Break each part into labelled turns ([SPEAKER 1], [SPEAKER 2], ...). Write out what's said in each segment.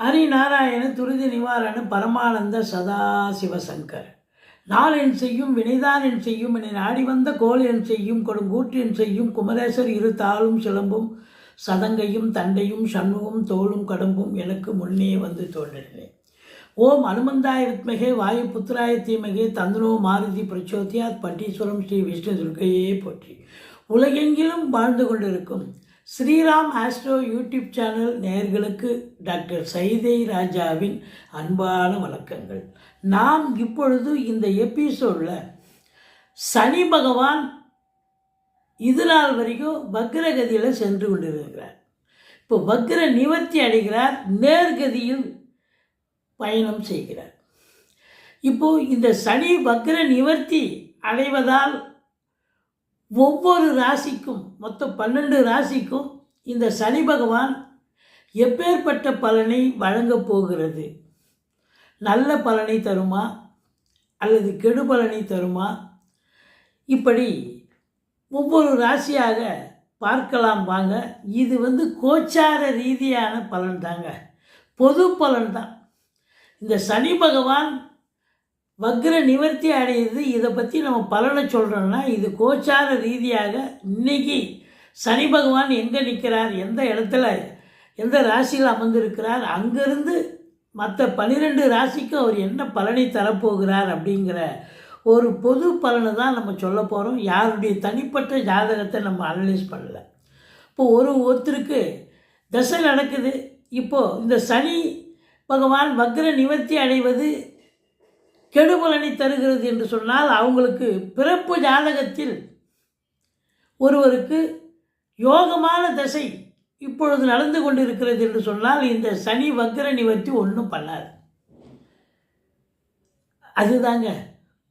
[SPEAKER 1] ஹரிநாராயண துருதி நிவாரண பரமானந்த சதாசிவசங்கர் நாள் என் செய்யும் வினைதான் என் செய்யும் என்னை நாடி வந்த கோல் என் செய்யும் கொடுங்கூற்று என் செய்யும் குமரேசர் இரு தாளும் சிலம்பும் சதங்கையும் தண்டையும் சண்முகம் தோளும் கடம்பும் எனக்கு முன்னே வந்து தோன்றினேன். ஓம் அனுமந்தாய வித்மகே வாயு புத்திராய தீமகே தந்தனோ மாருதி பிரச்சோத்தியாத் பட்டீஸ்வரம் ஸ்ரீ விஷ்ணு துர்க்கையே போற்றி. உலகெங்கிலும் வாழ்ந்து கொண்டிருக்கும் ஸ்ரீராம் ஆஸ்ட்ரோ யூடியூப் சேனல் நேர்களுக்கு டாக்டர் சைதை ராஜாவின் அன்பான வணக்கங்கள். நாம் இப்பொழுது இந்த எபிசோடில் சனி பகவான் இது நாள் வரைக்கும் வக்ரகதியில் சென்று கொண்டிருக்கிறார். இப்போ வக்ர நிவர்த்தி அடைகிறார் நேர்கதியில் பயணம் செய்கிறார். இப்போது இந்த சனி வக்ர நிவர்த்தி அடைவதால் ஒவ்வொரு ராசிக்கும் மொத்தம் பன்னெண்டு ராசிக்கும் இந்த சனி பகவான் எப்பேற்பட்ட பலனை வழங்கப் போகிறது? நல்ல பலனை தருமா? அல்லது கெடு பலனை தருமா? இப்படி ஒவ்வொரு ராசியாக பார்க்கலாம் வாங்க. இது வந்து கோச்சார ரீதியான பலன் தாங்க பொது பலன் தான் இந்த சனி பகவான் வக்ர நிவர்த்தி அடையுது. இதை பற்றி நம்ம பலனை சொல்கிறோம்னா இது கோச்சார ரீதியாக இன்னைக்கு சனி பகவான் எங்கே நிற்கிறார் எந்த இடத்துல எந்த ராசியில் அமர்ந்திருக்கிறார் அங்கேருந்து மற்ற பன்னிரெண்டு ராசிக்கும் அவர் என்ன பலனை தரப்போகிறார் அப்படிங்கிற ஒரு பொது பலனை தான் நம்ம சொல்ல போகிறோம் யாருடைய தனிப்பட்ட ஜாதகத்தை நம்ம அனலைஸ் பண்ணல. இப்போ ஒரு ஒருத்தருக்கு தசை நடக்குது. இப்போது இந்த சனி பகவான் வக்ர நிவர்த்தி அடைவது கெடுபலனை தருகிறது என்று சொன்னால் அவங்களுக்கு பிறப்பு ஜாதகத்தில் ஒருவருக்கு யோகமான தசை இப்பொழுது நடந்து கொண்டிருக்கிறது என்று சொன்னால் இந்த சனி வக்கர நிவர்த்தி ஒன்றும் பண்ணாது. அதுதாங்க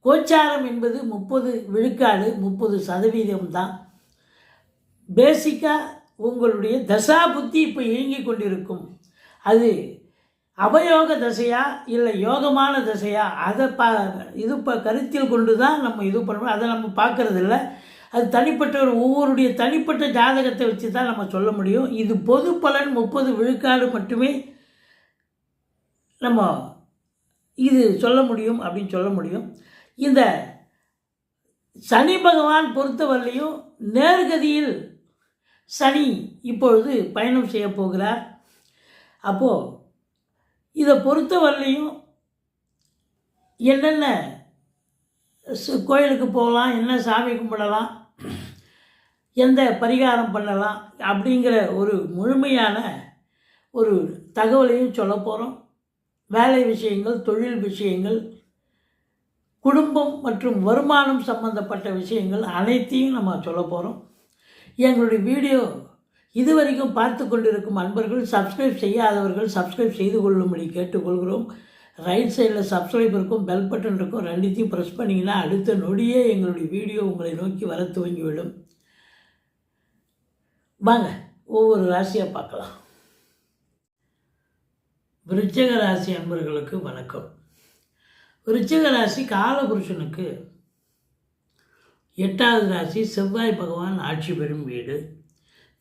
[SPEAKER 1] கோச்சாரம் என்பது முப்பது விழுக்காடு முப்பது சதவீதம் தான். பேசிக்காக உங்களுடைய தசா புத்தி இப்போ இயங்கி கொண்டிருக்கும். அது அவயோக தசையா இல்லை யோகமான தசையா? அதை பா இது இப்போ கருத்தில் கொண்டு தான் நம்ம இது பண்ணுறோம் அதை நம்ம பார்க்கறது இல்லை அது தனிப்பட்ட ஒரு ஒவ்வொருடைய தனிப்பட்ட ஜாதகத்தை வச்சு தான் நம்ம சொல்ல முடியும். இது பொது பலன் முப்பது விழுக்காடு மட்டுமே நம்ம இது சொல்ல முடியும் அப்படின்னு சொல்ல முடியும். இந்த சனி பகவான் பொறுத்தவரையிலையும் நேர்கதியில் சனி இப்பொழுது பயணம் செய்ய போகிறார். அப்போது இதை பொறுத்தவரையிலையும் என்னென்ன சு- கோயிலுக்கு போகலாம் என்ன சாமி கும்பிடலாம் எந்த பரிகாரம் பண்ணலாம் அப்படிங்கிற ஒரு முழுமையான ஒரு தகவலையும் சொல்ல போகிறோம் வேலை விஷயங்கள் தொழில் விஷயங்கள் குடும்பம் மற்றும் வருமானம் சம்பந்தப்பட்ட விஷயங்கள் அனைத்தையும் நம்ம சொல்ல போகிறோம் எங்களுடைய வீடியோ இதுவரைக்கும் பார்த்து கொண்டிருக்கும் அன்பர்கள் சப்ஸ்கிரைப் செய்யாதவர்கள் சப்ஸ்கிரைப் செய்து கொள்ளும்படி கேட்டுக்கொள்கிறோம். ரைட் சைடில் சப்ஸ்கிரைப் இருக்கும் பெல் பட்டன் இருக்கும் ரெண்டுத்தையும் ப்ரெஸ் பண்ணிங்கன்னா அடுத்த நொடியே எங்களுடைய வீடியோ உங்களை நோக்கி வர துவங்கிவிடும். வாங்க ஒவ்வொரு ராசியாக பார்க்கலாம். விருச்சக ராசி அன்பர்களுக்கு வணக்கம். விருச்சக ராசி காலபுருஷனுக்கு எட்டாவது ராசி செவ்வாய் பகவான் ஆட்சி பெறும் வீடு.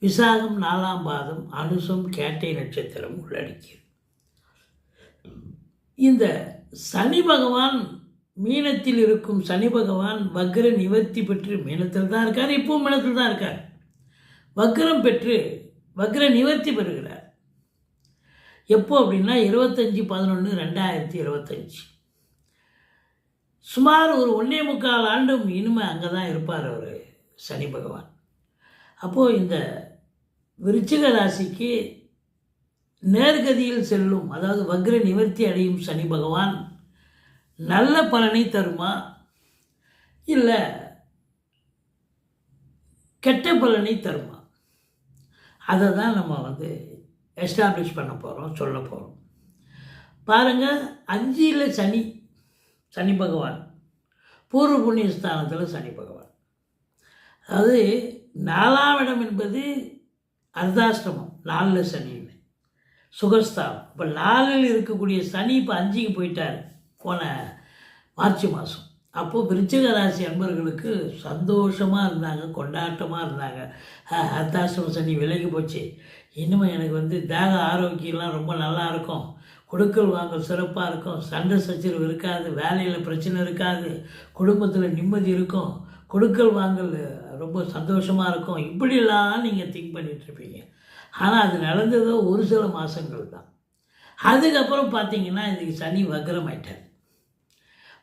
[SPEAKER 1] விசாகம் நாலாம் பாதம் அனுசம் கேட்டை நட்சத்திரம் உள்ளடக்கியது. இந்த சனி பகவான் மீனத்தில் இருக்கும் சனி பகவான் வக்ர நிவர்த்தி பெற்று மீனத்தில் தான் இருக்கார் இப்பவும் மீனத்தில் தான் இருக்கார். வக்ரம் பெற்று வக்ர நிவர்த்தி பெறுகிறார். எப்போ அப்படின்னா இருபத்தஞ்சி பதினொன்று ரெண்டாயிரத்தி இருபத்தஞ்சி. சுமார் ஒரு ஒன்றே முக்கால் ஆண்டும் இனிமே அங்கே தான் இருப்பார் அவர் சனி பகவான். அப்போது இந்த விருச்சிக ராசிக்கு நேர்கதியில் செல்லும் அதாவது வக்ர நிவர்த்தி அடையும் சனி பகவான் நல்ல பலனை தருமா? இல்லை கெட்ட பலனை தருமா? அதை தான் நம்ம வந்து எஸ்டாப்ளிஷ் பண்ண போகிறோம் சொல்ல போகிறோம் பாருங்கள் அஞ்சில் சனி சனி பகவான். பூர்வ புண்ணிய ஸ்தானத்தில் சனி பகவான். அதாவது நாலாம் இடம் என்பது அர்த்தாஷ்டமம் நாலில் சனின்னு சுகஸ்தானம் இப்போ நாலில் இருக்கக்கூடிய சனி இப்போ அஞ்சுக்கு போயிட்டார் போன மார்ச் மாதம் அப்போது விருச்சிக ராசி அன்பர்களுக்கு சந்தோஷமாக இருந்தாங்க கொண்டாட்டமாக இருந்தாங்க. அஹ், அர்த்தாஷ்டம சனி விலகி போச்சு. இன்னும் எனக்கு வந்து தேக ஆரோக்கியம்லாம் ரொம்ப நல்லா இருக்கும். கொடுக்கல் வாங்கல் சிறப்பாக இருக்கும். சண்டை சச்சரவு இருக்காது வேலையில் பிரச்சனை இருக்காது. குடும்பத்தில் நிம்மதி இருக்கும். கொடுக்கல் வாங்கல் ரொம்ப சந்தோஷமாக இருக்கும். இப்படிலாம் நீங்கள் திங்க் பண்ணிகிட்ருப்பீங்க ஆனால் அது நடந்ததோ ஒரு சில மாதங்கள் தான். அதுக்கப்புறம் பார்த்தீங்கன்னா இதுக்கு சனி வக்ரமாயிட்டார்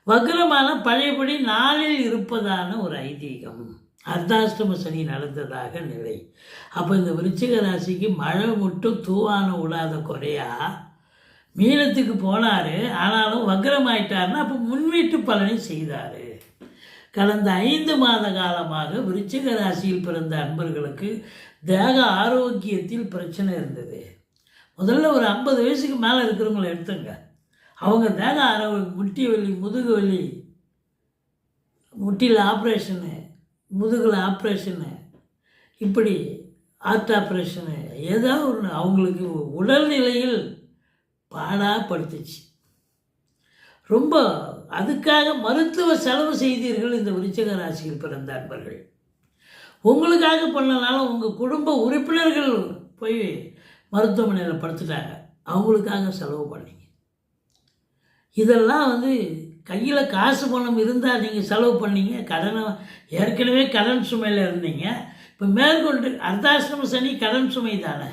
[SPEAKER 1] வக்ரமான பழையபடி நாளில் இருப்பதான ஒரு ஐதீகம். அர்த்தாஷ்டம சனி நடந்ததாக நிலை. அப்போ இந்த விருச்சிக ராசிக்கு மழை மட்டும் தூவான விடாத குறையா மீனத்துக்கு போனார். ஆனாலும் வக்ரமாயிட்டார்னா அப்போ முன்வீட்டு பலனை செய்தார். கடந்த ஐந்து மாத காலமாக விருச்சிக ராசியில் பிறந்த அன்பர்களுக்கு தேக ஆரோக்கியத்தில் பிரச்சனை இருந்தது. முதல்ல ஒரு ஐம்பது வயசுக்கு மேலே இருக்கிறவங்கள எடுத்துங்க. அவங்க தேக ஆரோக்கியம் முட்டி வலி முதுகு வலி முட்டியில் ஆப்ரேஷனு முதுகில் ஆப்ரேஷனு இப்படி ஹார்ட் ஆப்ரேஷனு ஏதோ ஒன்று அவங்களுக்கு உடல்நிலையில் பாடாப்படுத்துச்சு ரொம்ப அதுக்காக மருத்துவ செலவு செய்தீர்கள் இந்த விருச்சக ராசியில் பிறந்த அன்பர்கள். உங்களுக்காக பண்ணனாலும் உங்கள் குடும்ப உறுப்பினர்கள் போய் மருத்துவமனையில் படுத்துட்டாங்க. அவங்களுக்காக செலவு பண்ணிங்க. இதெல்லாம் வந்து கையில் காசு பணம் இருந்தால் நீங்கள் செலவு பண்ணீங்க. கடனை ஏற்கனவே கடன் சுமையில் இருந்தீங்க. இப்போ மேற்கொண்டு அர்த்தாசிரம சனி கடன் சுமை தானே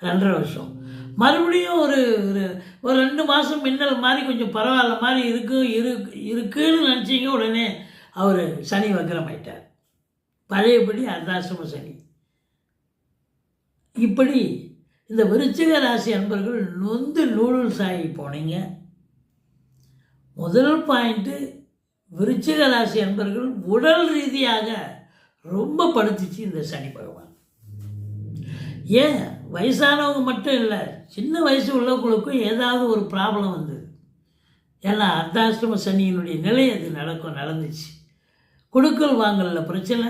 [SPEAKER 1] ரெண்டரை வருஷம். மறுபடியும் ஒரு ஒரு ஒரு ரெண்டு மாதம் மின்னல் மாதிரி கொஞ்சம் பரவாயில்ல மாதிரி இருக்கு இரு இருக்குன்னு நினச்சிங்க உடனே அவர் சனி வக்கரமாயிட்டார் பழையபடி அர்த்தாசிரம சனி. இப்படி இந்த விருச்சிக ராசி அன்பர்கள் நொந்து நூடுல்ஸ் ஆகி போனீங்க. முதல் பாயிண்ட்டு விருச்சிக ராசி அன்பர்கள் உடல் ரீதியாக ரொம்ப படுத்துச்சு இந்த சனி பகவான். ஏன்? வயசானவங்க மட்டும் இல்லை சின்ன வயசு உள்ளவங்களுக்கும் ஏதாவது ஒரு ப்ராப்ளம் வந்தது. ஏன்னா அர்த்தாசிரம சனியினுடைய நிலை அது நடக்கும் நடந்துச்சு. கொடுக்கல் வாங்கல பிரச்சனை.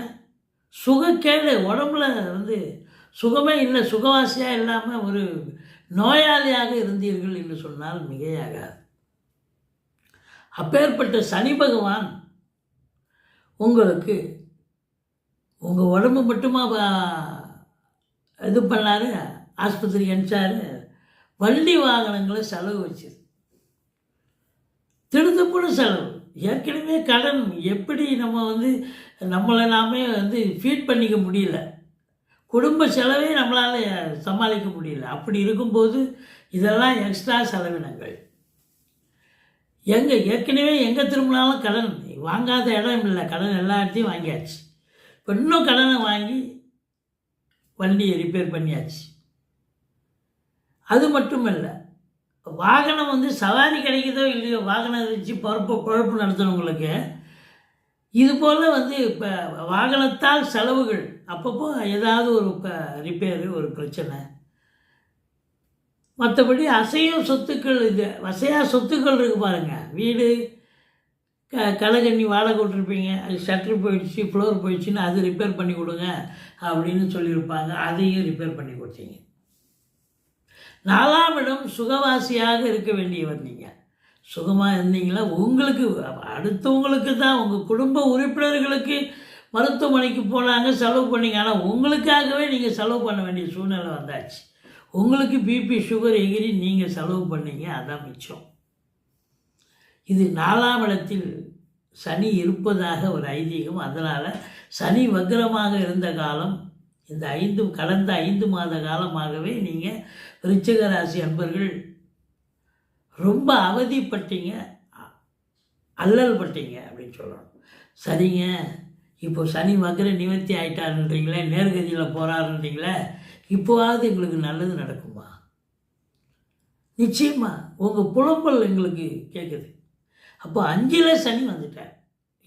[SPEAKER 1] சுகக்கேடு உடம்புல வந்து சுகமே இல்லை சுகவாசியாக இல்லாமல் ஒரு நோயாளியாக இருந்தீர்கள் என்று சொன்னால் மிகையாகாது. அப்பேற்பட்ட சனி பகவான் உங்களுக்கு உங்கள் உடம்பு மட்டுமா இது பண்ணார்? ஆஸ்பத்திரி அனுப்பிச்சார். வண்டி வாகனங்களை செலவு வச்சது. திருத்தப்பட செலவு. ஏற்கனவே கடன் எப்படி நம்ம வந்து நம்மளை நாமே வந்து ஃபீட் பண்ணிக்க முடியல. குடும்ப செலவே நம்மளால் சமாளிக்க முடியல. அப்படி இருக்கும்போது இதெல்லாம் எக்ஸ்ட்ரா செலவினங்கள். எங்கே ஏற்கனவே எங்கே திரும்பினாலும் கடன் வாங்காத இடம் இல்லை. கடன் எல்லா இடத்தையும் வாங்கியாச்சு. இப்போ இன்னும் கடனை வாங்கி வண்டியை ரிப்பேர் பண்ணியாச்சு. அது மட்டும் இல்லை வாகனம் வந்து சவாரி கிடைக்குதோ இல்லையோ வாகனம் வச்சு பொறுப்பு பொழப்பு நடத்துனவங்களுக்கு இது போல் வந்து இப்போ வாகனத்தால் செலவுகள் அப்பப்போ ஏதாவது ஒரு இப்போ ரிப்பேரு ஒரு பிரச்சனை. மற்றபடி அசையும் சொத்துக்கள் இது வசையா சொத்துக்கள் இருக்குது பாருங்கள் வீடு க களைகண்ணி வாடகை கொட்டிருப்பீங்க அது ஷட்டர் போயிடுச்சு ஃப்ளோர் போயிடுச்சுன்னு அது ரிப்பேர் பண்ணி கொடுங்க அப்படின்னு சொல்லியிருப்பாங்க. அதையும் ரிப்பேர் பண்ணி கொடுத்தீங்க. நாலாம் இடம் சுகவாசியாக இருக்க வேண்டியவர் நீங்கள் சுகமாக இருந்தீங்களா? உங்களுக்கு அடுத்தவங்களுக்கு தான். உங்கள் குடும்ப உறுப்பினர்களுக்கு மருத்துவமனைக்கு போனாங்க செலவு பண்ணீங்க. ஆனால் உங்களுக்காகவே நீங்கள் செலவு பண்ண வேண்டிய சூழ்நிலை வந்தாச்சு. உங்களுக்கு பிபி சுகர் எகிரி நீங்கள் செலவு பண்ணீங்க அதான் மிச்சம். இது நாலாம் இடத்தில் சனி இருப்பதாக ஒரு ஐதீகம். அதனால் சனி வக்ரமாக இருந்த காலம் இந்த ஐந்து கடந்த ஐந்து மாத காலமாகவே நீங்கள் விருச்சிக ராசி அன்பர்கள் ரொம்ப அவதிப்பட்டீங்க அல்லல் பட்டீங்க அப்படின்னு சொல்லணும். சரிங்க. இப்போ சனி வக்ர நிவர்த்தி ஆயிட்டாருன்றீங்களே நேர்கதியில் போகிறாருன்றீங்களே இப்போவாவது எங்களுக்கு நல்லது நடக்குமா? நிச்சயமாக உங்கள் புலம்பல் எங்களுக்கு கேட்குது அப்போ அஞ்சில் சனி வந்துட்டார்.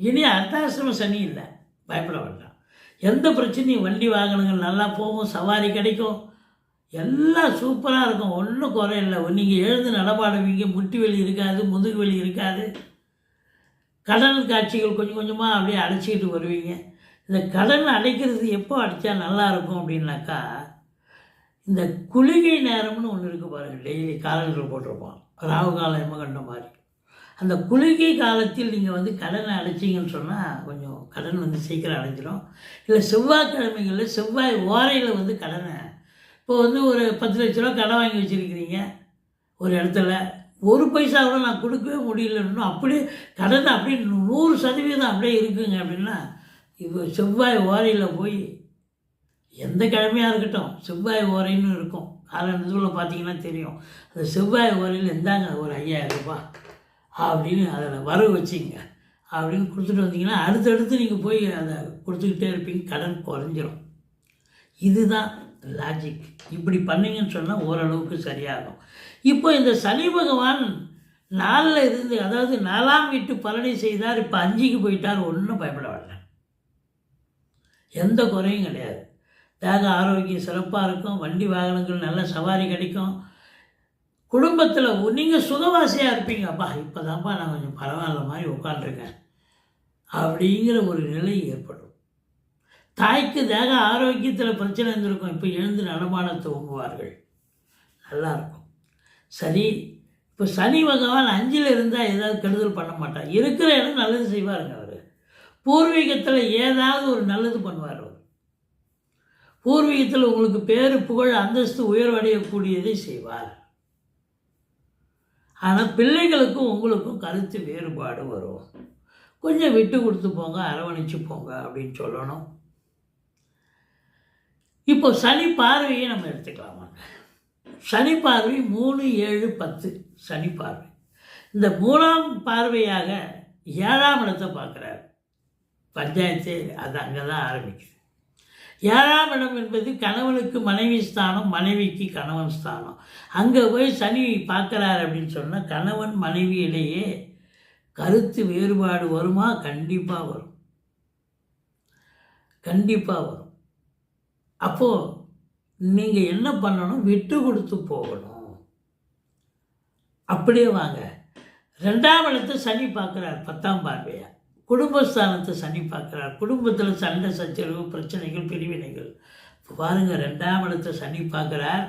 [SPEAKER 1] இனி அர்த்தாசிரம சனி இல்லை. பயப்பட வேண்டாம். எந்த பிரச்சனையும் வண்டி வாகனங்கள் நல்லா போகும் சவாரி கிடைக்கும். எல்லாம் சூப்பராக இருக்கும். ஒன்றும் குறை இல்லை. நீங்கள் எழுந்து நடமாடுவீங்க முட்டி வலி இருக்காது முதுகு வலி இருக்காது. கடன் காட்சிகள் கொஞ்சம் கொஞ்சமாக அப்படியே அடைச்சிக்கிட்டு வருவீங்க. இந்த கடன் அடைக்கிறது எப்போ அடைச்சா நல்லா இருக்கும் அப்படின்னாக்கா இந்த குளிகை நேரம்னு ஒன்று இருக்குது பாருங்கள் டெய்லி காலண்டர் போட்டிருப்போம். ராகு காலம் எமகண்ட மாதிரி. அந்த குளிகை காலத்தில் நீங்கள் வந்து கடனை அடைச்சிங்கன்னு சொன்னால் கொஞ்சம் கடன் வந்து சீக்கிரம் அடைஞ்சிடும் இல்லை செவ்வாய்க்கிழமைகளில் செவ்வாய் ஓரையில் வந்து கடனை இப்போ வந்து ஒரு பத்து லட்ச ரூபா கடன் வாங்கி வச்சுருக்கிறீங்க. ஒரு இடத்துல ஒரு பைசா கூட நான் கொடுக்கவே முடியலன்னு அப்படியே கடன் அப்படியே நூறு சதவீதம் அப்படியே இருக்குங்க அப்படின்னா இப்போ செவ்வாய் ஓரையில் போய் எந்த கிழமையாக இருக்கட்டும் செவ்வாய் ஓரைன்னு இருக்கும். காலண்டத்தில் பார்த்தீங்கன்னா தெரியும். அந்த செவ்வாய் ஓரையில் இருந்தாங்க ஒரு ஐயாயிரம் ரூபாய். அப்படின்னு அதில் வரவு வச்சிங்க. அப்படின்னு கொடுத்துட்டு வந்தீங்கன்னா அடுத்தடுத்து நீங்கள் போய் அதை கொடுத்துக்கிட்டே இருப்பீங்க. கடன் குறைஞ்சிரும். இதுதான் லாஜிக் இப்படி பண்ணீங்கன்னு சொன்னால் ஓரளவுக்கு சரியாகும். இப்போ இந்த சனி பகவான் நாலில் இருந்து அதாவது நாலாம் வீட்டு பலனை செய்தார் இப்போ அஞ்சுக்கு போயிட்டார் ஒன்றும் பயப்பட வேண்டாம். எந்த குறையும் கிடையாது. தேக ஆரோக்கியம் சிறப்பாக இருக்கும் வண்டி வாகனங்கள் நல்ல சவாரி கிடைக்கும். குடும்பத்தில் நீங்கள் சுகவாசியாக இருப்பீங்க. அப்பா இப்போ தான்ப்பா நான் கொஞ்சம் பரவாயில்ல மாதிரி உட்காந்துருக்கேன் அப்படிங்கிற ஒரு நிலை ஏற்படும். தாய்க்கு தேக ஆரோக்கியத்தில் பிரச்சனை இருந்திருக்கும். இப்போ எழுந்து நடமாட துவங்குவார்கள். நல்லாயிருக்கும் சரி இப்போ சனி பகவான் அஞ்சில் இருந்தால் ஏதாவது கெடுதல் பண்ண மாட்டார். இருக்கிற இடம் நல்லது செய்வாருங்க அவர். பூர்வீகத்தில் ஏதாவது ஒரு நல்லது பண்ணுவார் அவர். பூர்வீகத்தில் உங்களுக்கு பேர் புகழ் அந்தஸ்து உயர்வடையக்கூடியதை செய்வார். ஆனால் பிள்ளைகளுக்கும் உங்களுக்கும் கருத்து வேறுபாடு வரும். கொஞ்சம் விட்டு கொடுத்து போங்க அரவணைச்சு போங்க அப்படின்னு சொல்லணும். இப்போ சனி பார்வையை நம்ம எடுத்துக்கலாமா? சனி பார்வை மூணு ஏழு பத்து. சனி பார்வை. இந்த மூணாம் பார்வையாக ஏழாம் இடத்தை பார்க்குறாரு. பஞ்சாயத்து அது அங்கே தான் ஆரம்பிக்குது. ஏழாம் இடம் என்பது கணவனுக்கு மனைவி ஸ்தானம் மனைவிக்கு கணவன் ஸ்தானம். அங்கே போய் சனி பார்க்குறாரு அப்படின்னு சொன்னால் கணவன் மனைவி இடையே கருத்து வேறுபாடு வருமா? கண்டிப்பாக வரும். கண்டிப்பாக வரும். அப்போது நீங்கள் என்ன பண்ணணும்? விட்டு கொடுத்து போகணும். அப்படியே வாங்க. ரெண்டாம் இடத்தை சனி பார்க்குறார் பத்தாம் பார்வையாக குடும்பஸ்தானத்தை சனி பார்க்குறார். குடும்பத்தில் சண்டை சச்சரவு பிரச்சனைகள் பிரிவினைகள். இப்போ பாருங்கள் ரெண்டாம் இடத்தை சனி பார்க்குறார்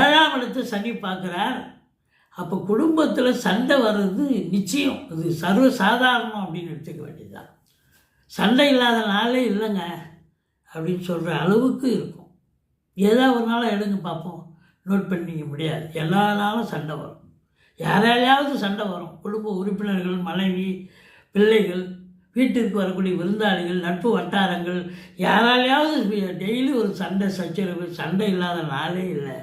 [SPEAKER 1] ஏழாம் இடத்தை சனி பார்க்குறார். அப்போ குடும்பத்தில் சண்டை வர்றது நிச்சயம். இது சர்வ சாதாரணம் அப்படின்னு எடுத்துக்க வேண்டியதுதான். சண்டை இல்லாத நாளே இல்லைங்க. அப்படின்னு சொல்கிற அளவுக்கு இருக்கும். ஏதாவது ஒரு நாளாக எடுங்க பார்ப்போம் நோட் பண்ணிக்க முடியாது. எல்லா நாளும் சண்டை வரும். யாராலையாவது சண்டை வரும். குடும்ப உறுப்பினர்கள் மனைவி பிள்ளைகள் வீட்டிற்கு வரக்கூடிய விருந்தாளிகள் நட்பு வட்டாரங்கள் யாராலையாவது டெய்லி ஒரு சண்டை சச்சரவு சண்டை இல்லாத நாளே இல்லை.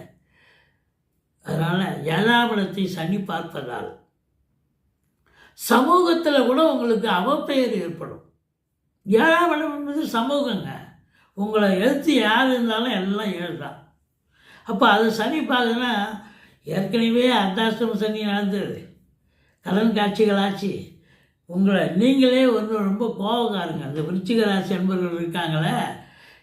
[SPEAKER 1] அதனால் ஏழாவளத்தை சனி பார்ப்பதால் சமூகத்தில் கூட உங்களுக்கு அவப்பெயர் ஏற்படும். ஏழாம் என்பது சமூகங்க. உங்களை எழுத்து யார் இருந்தாலும் எல்லாம் ஏழுதான் அப்போ அது சனி பார்க்குன்னா ஏற்கனவே அர்த்தாஷ்டம சனி நடந்தது. கடன் காட்சிகள் ஆச்சு. உங்களை நீங்களே வந்து ரொம்ப கோபக்காரங்க. அந்த விருச்சிக ராசி அன்பர்கள் இருக்காங்களே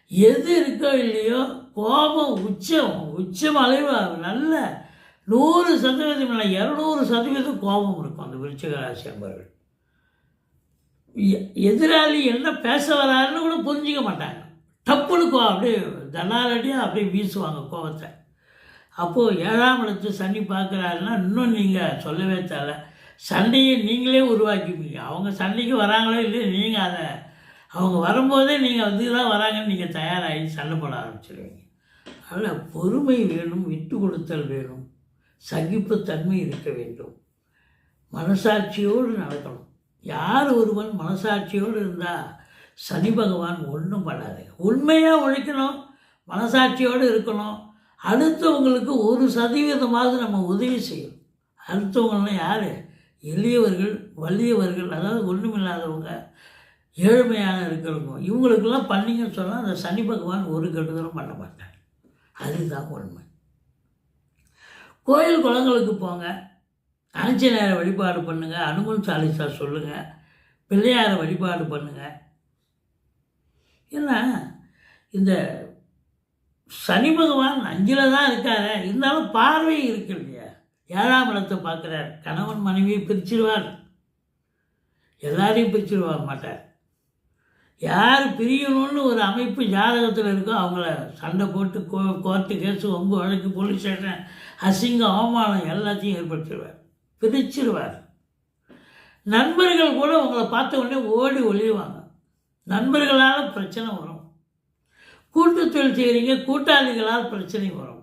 [SPEAKER 1] எது இருக்கோ இல்லையோ கோபம் உச்சம் உச்சம் அலைவு நல்ல நூறு சதவீதம் இல்லை இரநூறு சதவீதம் கோபம் இருக்கும் அந்த விருச்சிக ராசி அன்பர்கள். எ- எதிராளி என்ன பேச வராருன்னு கூட புரிஞ்சிக்க மாட்டாங்க. டப்புனு கோ அப்படியே தனாலடியாக அப்படியே வீசுவாங்க கோபத்தை அப்போது ஏழாம் இடத்து சனி பார்க்குறாருன்னா இன்னும் நீங்கள் சொல்லவே தேவை. சண்டையை நீங்களே உருவாக்கிப்பீங்க. அவங்க சண்டைக்கு வராங்களோ இல்லையோ நீங்கள் அதை அவங்க வரும்போதே நீங்கள் வந்து தான் வராங்கன்னு நீங்கள் தயாராகி சண்டை போட ஆரம்பிச்சிடுவீங்க அதனால் பொறுமை வேணும் விட்டு கொடுத்தல் வேணும். சகிப்புத்தன்மை இருக்க வேண்டும். மனசாட்சியோடு நடக்கணும். யார் ஒருவன் மனசாட்சியோடு இருந்தால் சனி பகவான் ஒன்றும் பண்ணாது உண்மையாக உழைக்கணும் மனசாட்சியோடு இருக்கணும். அடுத்தவங்களுக்கு ஒரு சதவீதமாவது நம்ம உதவி செய்யணும். அடுத்தவங்களாம் யார்? எளியவர்கள் வலியவர்கள் அதாவது ஒன்றுமில்லாதவங்க ஏழ்மையான இருக்கிறவங்க. இவங்களுக்கெல்லாம் பண்ணீங்கன்னு சொன்னால் அந்த சனி பகவான் ஒரு கெடுதலும் பண்ண மாட்டார். அதுதான் உண்மை. கோயில் குளங்களுக்கு போங்க. ஆஞ்சநேயரை வழிபாடு பண்ணுங்கள் அனுமன் சாலிசா சொல்லுங்கள் பிள்ளையாரை வழிபாடு பண்ணுங்கள் ஏன்னா இந்த சனி பகவான் அஞ்சில் தான் இருக்காரு. இருந்தாலும் பார்வை இருக்கு இல்லையா ஏழாம் இடத்தை பார்க்குறார். கணவன் மனைவியை பிரிச்சிருவார். எல்லாரையும் பிரிச்சிருவார் மாட்டார். யார் பிரியணும்னு ஒரு அமைப்பு ஜாதகத்தில் இருக்கோ அவங்கள சண்டை போட்டு கோ கோர்ட்டு கேஸு ஒம்பு வழக்கு போலீஸ் ஸ்டேஷன் அசிங்கம் அவமானம் எல்லாத்தையும் ஏற்படுத்திடுவார் பிரிச்சிருவார். நண்பர்கள் கூட உங்களை பார்த்த உடனே ஓடி ஒழிவாங்க நண்பர்களால் பிரச்சனை வரும். கூட்டு தொழில் செய்கிறீங்க கூட்டாளிகளால் பிரச்சனை வரும்.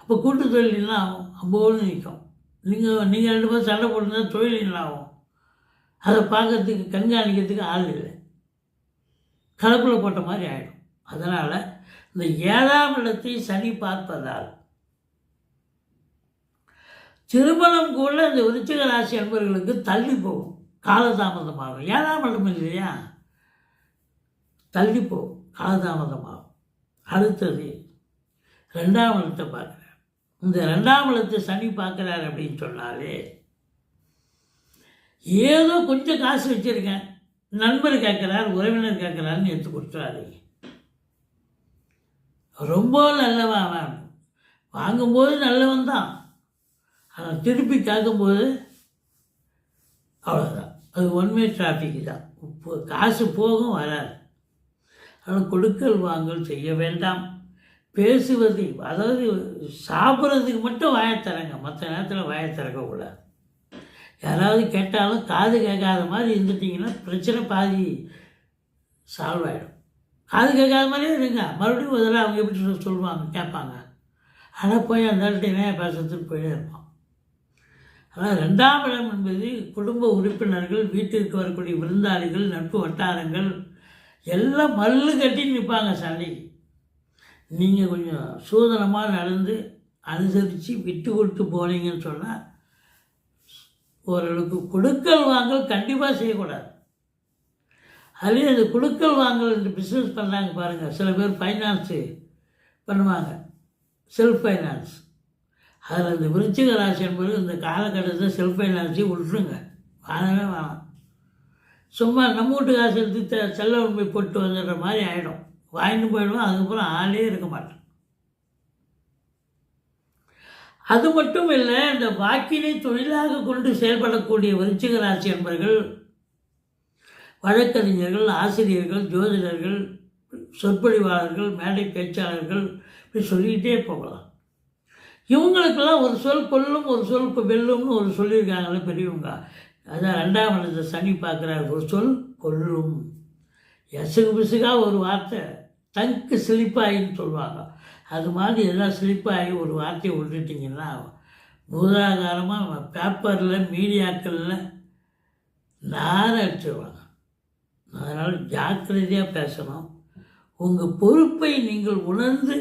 [SPEAKER 1] அப்போ கூட்டு தொழில் என்ன ஆகும் நிற்கும் நீங்கள் நீங்கள் ரெண்டு பேரும் சண்டை போட்டுருந்தா தொழில் என்ன ஆகும்? அதை பார்க்கறதுக்கு கண்காணிக்கிறதுக்கு ஆள் இல்லை. கலப்பில் போட்ட மாதிரி ஆகிடும் அதனால் இந்த ஏழாம் இடத்தை சனி பார்ப்பதால் திருமணம் கூட இந்த விருச்சிக ராசி அன்பர்களுக்கு தள்ளி போகும். காலதாமதமாகும். ஏழாம் இடம் இல்லையா? தள்ளி போகும் காலதாமதமாகும். அடுத்தது ரெண்டாம் இடத்தை பார்க்குறார். இந்த ரெண்டாம் இடத்தை சனி பார்க்குறாரு அப்படின்னு சொன்னாலே ஏதோ கொஞ்சம் காசு வச்சுருக்கேன். நண்பர் கேட்குறார் உறவினர் கேட்குறாருன்னு எடுத்து கொடுத்துறாரு ரொம்ப நல்லவன் அவன். வாங்கும்போது நல்லவன் தான். ஆனால் திருப்பி கேட்கும்போது அவ்வளோதான் அது ஒன்மே டிராஃபிக் தான். காசு போகும் வராது. ஆனால் கொடுக்கல் வாங்கல் செய்ய வேண்டாம். பேசுவது அதாவது சாப்பிட்றதுக்கு மட்டும் வாயை மற்ற நேரத்தில் வாயை திறக்கக்கூடாது யாராவது கேட்டாலும் காது கேட்காத மாதிரி இருந்துட்டிங்கன்னா பிரச்சனை பாதி சால்வ் ஆகிடும் காது கேட்காத மாதிரியே இருங்க. மறுபடியும் ஒரு தடவை அவங்க எப்படி சொல்லுவாங்க கேட்பாங்க. ஆனால் போய் அந்த இடத்துல பேசுறதுக்கு போயிட்டே இருப்பான். ஆனால் ரெண்டாம் இடம் என்பது குடும்ப உறுப்பினர்கள் வீட்டிற்கு வரக்கூடிய விருந்தாளிகள் நட்பு வட்டாரங்கள் எல்லாம் மல்லு கட்டின்னு நிற்பாங்க சண்டைக்கு நீங்கள் கொஞ்சம் சூதனமாக நடந்து அனுசரித்து விட்டு கொடுத்து போனீங்கன்னு சொன்னால் ஓரளவுக்கு கொடுக்கல் வாங்கல் கண்டிப்பாக செய்யக்கூடாது. அதுலேயும் அந்த கொடுக்கல் வாங்கல் இந்த பிஸ்னஸ் பண்ணுறாங்க பாருங்கள் சில பேர் ஃபைனான்ஸு பண்ணுவாங்க. செல்ஃப் ஃபைனான்ஸ் அதில் இந்த விருச்சிக ராசி என்பது இந்த காலகட்டத்தில் செல்ஃப் ஃபைனான்ஸையும் விட்டுருங்க வாங்கவே வேணாம். சும்மா நம்ம வீட்டு காசு எடுத்து செல்ல போய் போட்டு வந்துடுற மாதிரி ஆகிடும் வாங்கிட்டு போயிடுவோம் அதுக்கப்புறம் ஆளே இருக்க மாட்டேன். அது மட்டும் இல்லை இந்த வாக்கினை தொழிலாக கொண்டு செயல்படக்கூடிய விருச்சிக ராசி என்பர்கள் வழக்கறிஞர்கள் ஆசிரியர்கள் ஜோதிடர்கள் சொற்பொழிவாளர்கள் மேடை பேச்சாளர்கள் இப்படி சொல்லிக்கிட்டே போகலாம். இவங்களுக்கெல்லாம் ஒரு சொல் கொல்லும் ஒரு சொல் வெல்லும்னு ஒரு சொல்லியிருக்காங்களே பெரியவங்க. அதான் ரெண்டாம் இடத்தை சனி பார்க்குறார். ஒரு சொல் கொல்லும் எசுகு பிசுகாக ஒரு வார்த்தை. தங்கு சிலிப்பாயின்னு சொல்லுவாங்க. அது மாதிரி எல்லாம் சிலிப்பாகி ஒரு வார்த்தையை விட்டுட்டிங்கன்னா பூதாகாரமாக பேப்பரில் மீடியாக்களில் நார அடிச்சிருவாங்க. அதனால் ஜாக்கிரதையாக பேசணும். உங்கள் பொறுப்பை நீங்கள் உணர்ந்து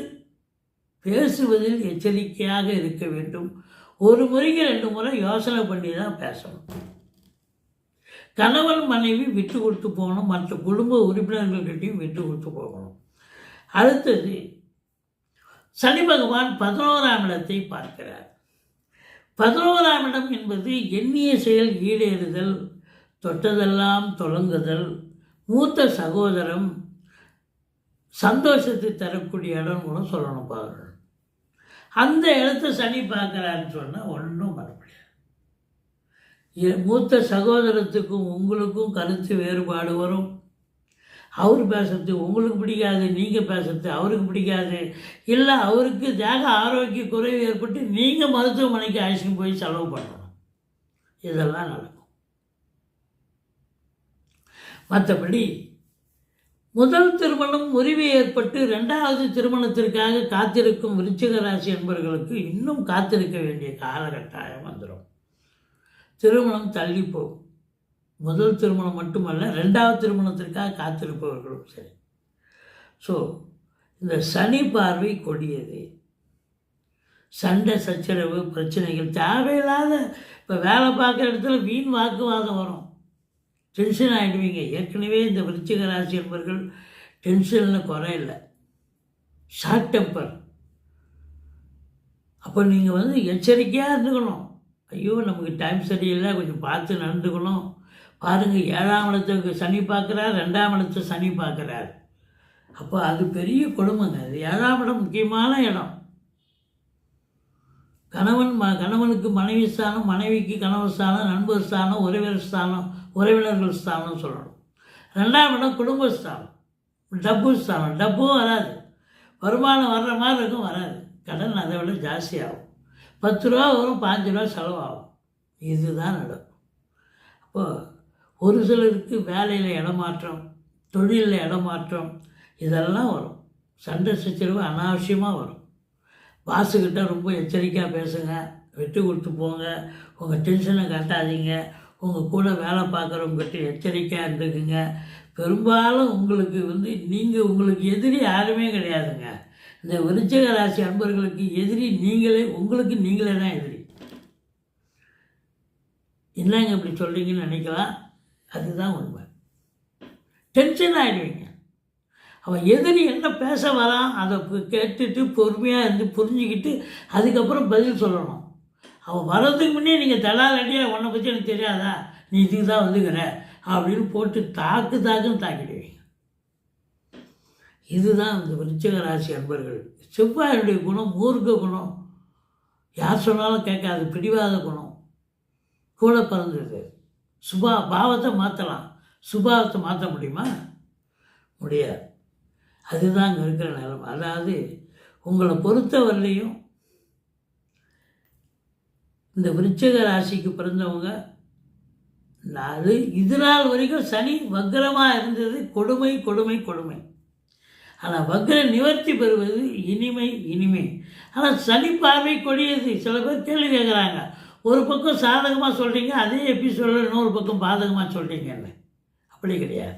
[SPEAKER 1] பேசுவதில் எச்சரிக்கையாக இருக்க வேண்டும். ஒரு முறைக்கு ரெண்டு முறை யோசனை பண்ணி தான் பேசணும். கணவன் மனைவி விட்டு கொடுத்து போகணும் மற்ற குடும்ப உறுப்பினர்கள்கிட்டையும் விட்டு கொடுத்து போகணும். அடுத்தது சனி பகவான் பதினோராம் இடத்தை பார்க்கிறார். பதினோராம் இடம் என்பது எண்ணிய செயல் ஈடேறுதல் தொட்டதெல்லாம் தொடங்குதல் மூத்த சகோதரம் சந்தோஷத்தை தரக்கூடிய இடம் கூட சொல்லணும் பாருங்கள். அந்த இடத்த சனி பார்க்குறாருன்னு சொன்னால் ஒன்றும் மறுபடியும் முடியாது. மூத்த சகோதரத்துக்கும் உங்களுக்கும் கருத்து வேறுபாடு வரும். அவர் பேசுறது உங்களுக்கு பிடிக்காது நீங்கள் பேசுறது அவருக்கு பிடிக்காது. இல்லை அவருக்கு தேக ஆரோக்கிய குறைவு ஏற்பட்டு நீங்கள் மருத்துவமனைக்கு அழைச்சிட்டு போய் செலவு பண்ணணும். இதெல்லாம் நடக்கும். மற்றபடி முதல் திருமணம் முறிவு ஏற்பட்டு ரெண்டாவது திருமணத்திற்காக காத்திருக்கும் விருச்சிக ராசி என்பவர்களுக்கு இன்னும் காத்திருக்க வேண்டிய காலகட்டாயம் வந்துடும் திருமணம் தள்ளி போகும். முதல் திருமணம் மட்டுமல்ல ரெண்டாவது திருமணத்திற்காக காத்திருப்பவர்களும் சரி. ஸோ இந்த சனி பார்வை கொடியது. சண்டை சச்சரவு பிரச்சனைகள் தேவையில்லாத இப்போ வேலை பார்க்குற இடத்துல வீண் வாக்குவாதம் வரும். டென்ஷன் ஆகிடுவீங்க ஏற்கனவே இந்த விருச்சிக ராசி என்பவர்கள் டென்ஷனில் குறை ஷார்ட் டெம்பர் அப்போ நீங்கள் வந்து எச்சரிக்கையாக இருந்துக்கணும். ஐயோ நமக்கு டைம் சரியில்லை கொஞ்சம் பார்த்து நடந்துக்கணும். பாருங்கள் ஏழாம் இடத்துக்கு சனி பார்க்குறார் ரெண்டாம் இடத்து சனி பார்க்குறார். அப்போ அது பெரிய கொடுமைங்க. அது ஏழாம் இடம் முக்கியமான இடம். கணவன் ம கணவனுக்கு மனைவி ஸ்தானம் மனைவிக்கு கணவர் ஸ்தானம் நண்பர் ஸ்தானம் உறவினர் ஸ்தானம் உறவினர்கள் ஸ்தானம் சொல்லணும். ரெண்டாம் இடம் குடும்பஸ்தானம் டப்பு ஸ்தானம். டப்பும் வராது. வருமானம் வர்ற மாதிரி இருக்கும் வராது. கடன் அதை விட ஜாஸ்தியாகும் பத்து ரூபா வரும் பாஞ்சு ரூபா செலவாகும். இதுதான் நடக்கும் அப்போது ஒரு சிலருக்கு வேலையில் இடமாற்றம் தொழிலில் இடமாற்றம் இதெல்லாம் வரும். சண்டை சச்சரவு அனாவசியமாக வரும். பாஸுக்கிட்ட ரொம்ப எச்சரிக்கையாக பேசுங்க விட்டு கொடுத்து போங்க உங்கள் டென்ஷனை காட்டாதீங்க உங்கள் கூட வேலை பார்க்குறவங்ககிட்ட எச்சரிக்கையாக இருந்துக்குங்க. பெரும்பாலும் உங்களுக்கு வந்து நீங்கள் உங்களுக்கு எதிரி யாருமே கிடையாதுங்க. இந்த விருச்சக ராசி அன்பர்களுக்கு எதிரி நீங்களே உங்களுக்கு நீங்களே தான் எதிரி. என்னங்க இப்படி சொல்கிறீங்கன்னு நினைக்கலாம்? அதுதான் உண்மை. டென்ஷன் ஆகிடுவீங்க அவன் எதிரி என்ன பேச வரான் அதை கேட்டுட்டு பொறுமையாக இருந்து புரிஞ்சுக்கிட்டு அதுக்கப்புறம் பதில் சொல்லணும். அவன் வர்றதுக்கு முன்னே நீங்கள் தலாலடியாக உன்னை பற்றி எனக்கு தெரியாதா? நீ இதுக்கு தான் வந்துக்கிற அப்படின்னு போட்டு தாக்கு தாக்குன்னு தாக்கிடுவீங்க. இதுதான் இந்த விருச்சிக ராசி அன்பர்கள். செவ்வாயுடைய குணம் மூர்க்க குணம். யார் சொன்னாலும் கேட்காது பிடிவாத குணம். கூட பிறந்தது சுபா பாவத்தை மாற்றலாம் சுபாவத்தை மாற்ற முடியுமா? முடியாது. அதுதான் அங்கே இருக்கிற நிலைமை. அதாவது உங்களை பொறுத்தவரையிலையும் இந்த விருச்சிக ராசிக்கு பிறந்தவங்க அது இது நாள் வரைக்கும் சனி வக்கரமாக இருந்தது. கொடுமை கொடுமை கொடுமை. ஆனால் வக்ர நிவர்த்தி பெறுவது இனிமை இனிமை. ஆனால் சனி பார்வை கொடியது சில பேர் கேள்வி கேட்குறாங்க ஒரு பக்கம் சாதகமாக சொல்கிறீங்க அதே எபிசோடில் இன்னொரு பக்கம் பாதகமாக சொல்கிறீங்கல்ல அப்படி கிடையாது.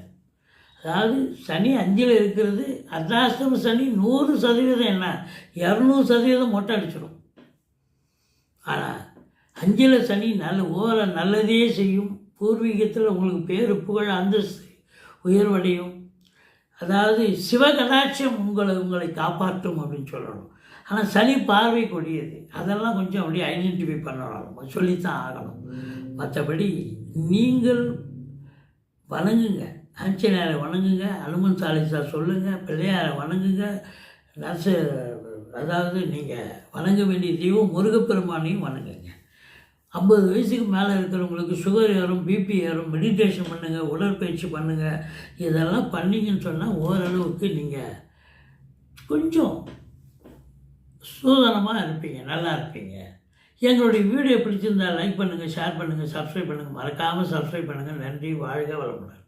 [SPEAKER 1] அதாவது சனி அஞ்சில் இருக்கிறது அர்த்தாஷ்டம சனி நூறு சதவீதம் என்ன? இரநூறு சதவீதம் மொட்டை அடிச்சிடும் ஆனால் அஞ்சில் சனி நல்ல ஓர நல்லதே செய்யும். பூர்வீகத்தில் உங்களுக்கு பேர் புகழ் அந்தஸ்து உயர்வடையும். அதாவது சிவகடாட்சியம் உங்களை உங்களை காப்பாற்றும் அப்படின்னு சொல்லணும். ஆனால் சனி பார்வை கொடியது. அதெல்லாம் கொஞ்சம் அப்படியே ஐடென்டிஃபை பண்ணணும். சொல்லித்தான் ஆகணும். மற்றபடி நீங்கள் வணங்குங்க. ஆஞ்சநேயரை வணங்குங்க. அனுமன் சாலிசா சொல்லுங்கள் பிள்ளையாரை வணங்குங்க. நர்ச அதாவது நீங்கள் வணங்க வேண்டிய தெய்வம் முருகப்பெருமானையும் வணங்குங்க. ஐம்பது வயசுக்கு மேலே இருக்கிறவங்களுக்கு சுகர் ஏறும் பிபி ஏறும் மெடிடேஷன் பண்ணுங்கள் உடற்பயிற்சி பண்ணுங்கள் இதெல்லாம் பண்ணீங்கன்னு சொன்னால் ஓரளவுக்கு நீங்கள் கொஞ்சம் சூதனமாக இருப்பீங்க நல்லா இருப்பீங்க. எங்களுடைய வீடியோ பிடிச்சிருந்தா லைக் பண்ணுங்கள் ஷேர் பண்ணுங்கள் சப்ஸ்கிரைப் பண்ணுங்கள் மறக்காமல் சப்ஸ்கிரைப் பண்ணுங்கள் நன்றி வாழ்க வளமுடன்.